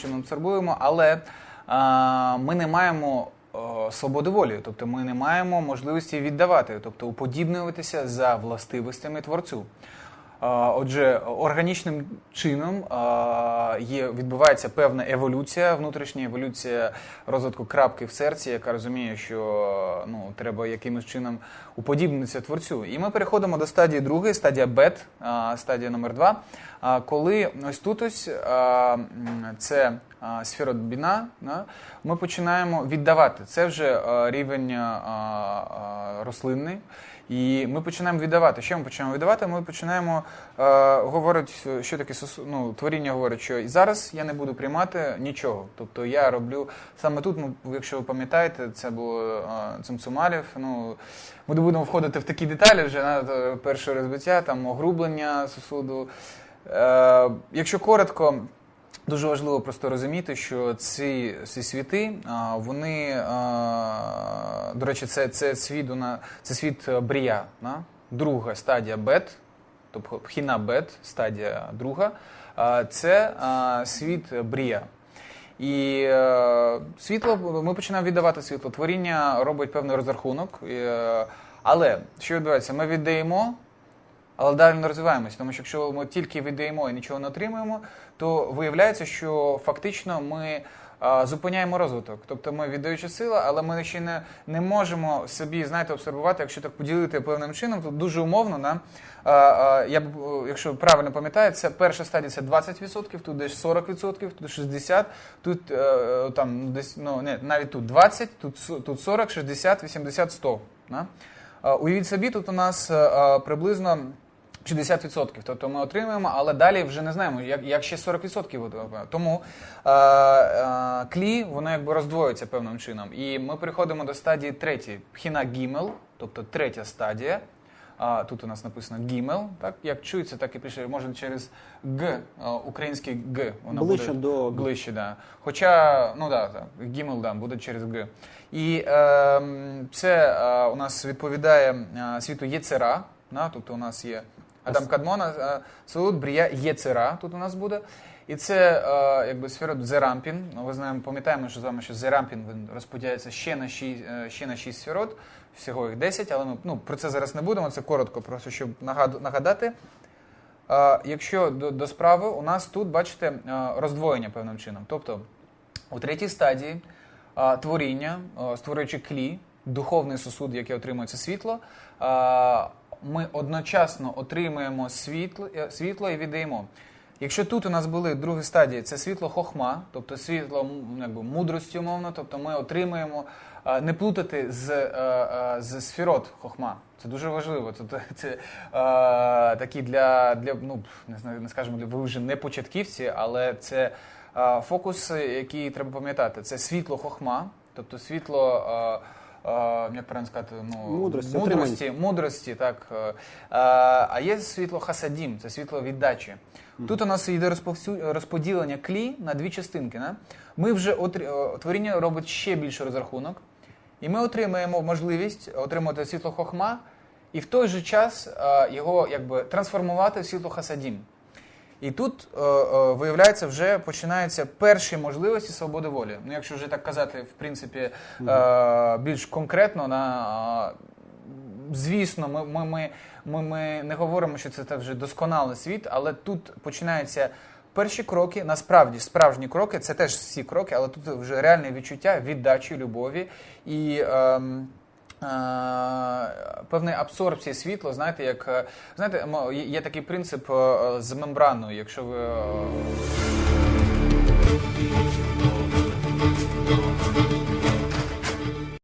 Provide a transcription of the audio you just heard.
чином абсорбуємо, але ми не маємо свободи волі, тобто ми не маємо можливості віддавати, тобто уподібнюватися за властивостями творцю. Отже, органічним чином є, відбувається певна еволюція, внутрішня еволюція розвитку крапки в серці, яка розуміє, що ну, треба якимось чином уподібнитися творцю. І ми переходимо до стадії другої, стадія бет, стадія номер два. Коли ось тут ось це сферодбіна, ми починаємо віддавати. Це вже рівень рослинний. І ми починаємо віддавати. Що ми починаємо віддавати? Ми починаємо е, говорить, що таке ну, творіння говорить, що і зараз я не буду приймати нічого. Тобто я роблю саме тут, ну, якщо ви пам'ятаєте, це було е, Цимцумалів. Ну, ми не будемо входити в такі деталі вже на е, перше розбиття, там огрублення сосуду. Е, якщо коротко. Дуже важливо просто розуміти, що ці, ці світи, вони, до речі, це, це світ, на, це світ е, брія, да? друга стадія бет, тобто пхіна бет, стадія друга, це світ брія. І е, світло, ми починаємо віддавати світло. Творіння робить певний розрахунок. е, але що відбувається? Ми віддаємо, але далі не розвиваємося. Тому що якщо ми тільки віддаємо і нічого не отримуємо, то виявляється, що фактично ми а, зупиняємо розвиток. Тобто ми віддаючи сили, але ми ще не, не можемо собі, знаєте, обсервувати, якщо так поділити певним чином, то дуже умовно. Да? А, а, е, якщо правильно пам'ятаю, це перша стадія це 20%, тут десь 40%, тут 60%, тут е, там десь ну не навіть тут 20, тут тут 40, 60, 80, 100. Да? Уявіть собі, тут у нас е, приблизно 60%. Тобто ми отримуємо, але далі вже не знаємо, як, як ще 40%. е, Тому е, е, клі, воно якби роздвоюється певним чином. І ми переходимо до стадії третьої. Пхіна гімел, тобто третя стадія. А, тут у нас написано гімел, так? Як чується, так і пише. Може через Г, е, український Г. Воно Ближче буде до Г. ближче, да. Хоча, ну да, так, гімел да, буде через Г. І е, це е, у нас відповідає е, світу Єцера, да, тобто у нас є Адам Кадмона, е, Брія, Єцера тут у нас буде. І це е, якби сфера Зерампін. Ну, Ви знаємо, пам'ятаємо, що з вами що Зерампін він розподіляється ще на 6, ще на 6 сферот, всього їх 10, але ми ну, про це зараз не будемо, це коротко, просто щоб нагадати. Е, Якщо до, до справи, у нас тут, бачите, е, роздвоєння певним чином. Тобто у третій стадії е, творіння, е, створюючи клі, духовний сосуд, який отримує це світло, е, ми одночасно отримуємо світло, е, світло і віддаємо. Якщо тут у нас були другі стадії, це світло хохма, тобто світло якби, мудрості, умовно, тобто ми отримуємо е, не плутати з, е, з сферот хохма. Це дуже важливо. Це, це, такі для, для ну, не знаю, не скажемо, для ви вже не початківці, але це фокус, який треба пам'ятати. Це світло хохма, тобто світло. Як правильно сказати, ну, Мудрості, мудрості, мудрості, так. е, А є світло хасадім, це світло віддачі. Тут у нас йде розподілення клі на дві частинки. Не? Ми вже е, творіння робить ще більший розрахунок, і ми отримаємо можливість отримати світло хохма і в той же час е, його якби трансформувати в світло хасадім. І тут е, е, виявляється, вже починаються перші можливості свободи волі. Ну, якщо вже так казати, в принципі, е, більш конкретно, на, звісно, ми, ми, ми, ми, ми не говоримо, що це вже досконалий світ, але тут починаються перші кроки, насправді справжні кроки, це теж всі кроки, але тут вже реальне відчуття віддачі, любові і. е, Певної абсорбції світла, знаєте, як е, знаєте, є- такий принцип е, з мембраною. Якщо ви е,